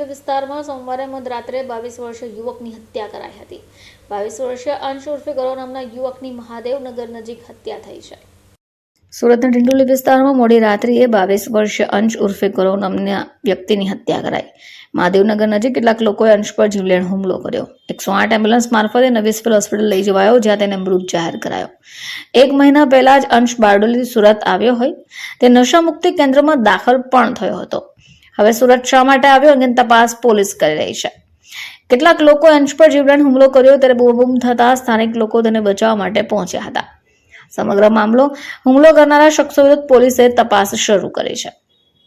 વિસ્તારમાં સોમવારે મધરાત્રે બાવીસ વર્ષીય યુવકની હત્યા કરાઈ હતી. બાવીસ વર્ષીય અંશ ઉર્ફે ગૌરવ નામના યુવકની મહાદેવનગર નજીક હત્યા થઈ છે. સુરતના ડિંડોલી વિસ્તારમાં મોડી રાત્રિએ બાવીસ વર્ષીય અંશ ઉર્ફે ગૌરવ નામના વ્યક્તિની હત્યા કરાઈ. મહાદેવનગર નજીક કેટલાક લોકોએ અંશ પર જીવલેણ હુમલો કર્યો. એકસો આઠ એમ્બ્યુલન્સ મારફતે નવી સિવિલ હોસ્પિટલ લઈ જવાયો, જ્યાં તેને મૃત જાહેર કરાયો. એક મહિના પહેલા જ અંશ બારડોલી સુરત આવ્યો હોય. તે નશા મુક્તિ કેન્દ્રમાં દાખલ પણ થયો હતો. હવે સુરત શા માટે આવ્યો અંગેની તપાસ પોલીસ કરી રહી છે. કેટલાક લોકો અંશ પર જીવલેણ હુમલો કર્યો ત્યારે બૂમ થતા સ્થાનિક લોકો તેને બચાવવા માટે પહોંચ્યા હતા. સમગ્ર મામલો હુમલો કરનારા શખ્સો વિરુદ્ધ પોલીસે તપાસ શરૂ કરી છે.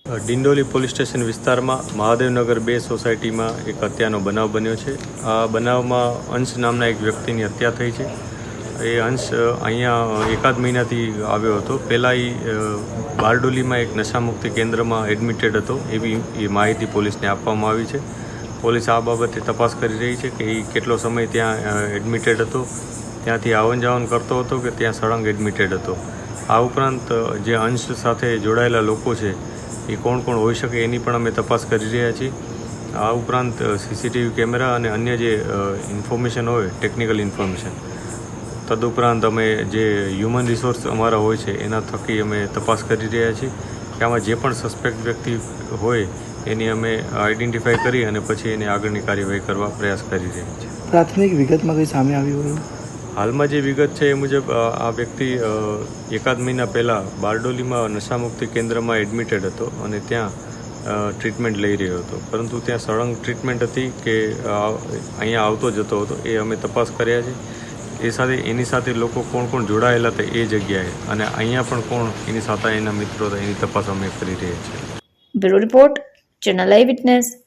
ડિંડોલી પોલીસ સ્ટેશન વિસ્તારમાં મહાદેવનગર બે સોસાયટીમાં એક હત્યાનો બનાવ બન્યો છે. આ બનાવમાં અંશ નામના એક વ્યક્તિની હત્યા થઈ છે. એ અંશ અહીંયા એકાદ મહિનાથી આવ્યો હતો. પહેલાં એ બારડોલીમાં એક નશામુક્તિ કેન્દ્રમાં એડમિટેડ હતો. એવી એ માહિતી પોલીસને આપવામાં આવી છે. પોલીસ આ બાબતે તપાસ કરી રહી છે કે એ કેટલો સમય ત્યાં એડમિટેડ હતો. ત્યાંથી આવન જાવન કરતો હતો કે ત્યાં સળંગ એડમિટેડ હતો. આ ઉપરાંત જે અંશ સાથે જોડાયેલા લોકો છે, એ કોણ કોણ હોઈ શકે એની પણ અમે તપાસ કરી રહ્યા છીએ. આ ઉપરાંત સીસીટીવી કેમેરા અને અન્ય જે ઇન્ફોર્મેશન હોય, ટેકનિકલ ઇન્ફોર્મેશન. તદુપરાંત અમે જે હ્યુમન રિસોર્સ અમારા હોય છે એના થકી અમે તપાસ કરી રહ્યા છીએ કે આમાં જે પણ સસ્પેક્ટ વ્યક્તિ હોય એની અમે આઈડેન્ટિફાઈ કરી અને પછી એની આગળની કાર્યવાહી કરવા પ્રયાસ કરી રહ્યા છીએ. પ્રાથમિક વિગતમાં કંઈ સામે આવ્યું હોય? હાલમાં જે વિગત છે એ મુજબ આ વ્યક્તિ એકાદ મહિના પહેલાં બારડોલીમાં નશામુક્તિ કેન્દ્રમાં એડમિટેડ હતો અને ત્યાં ટ્રીટમેન્ટ લઈ રહ્યો હતો. પરંતુ ત્યાં સળંગ ટ્રીટમેન્ટ હતી કે અહીંયા આવતો જતો હતો એ અમે તપાસ કર્યા છે. એ સાથે એની સાથે લોકો કોણ કોણ જોડાયેલા હતા એ જગ્યાએ અને અહીંયા પણ કોણ એની સાથે એના મિત્રો હતા એની તપાસ અમે કરી રહ્યા છીએ. Bureau report, channel I witness.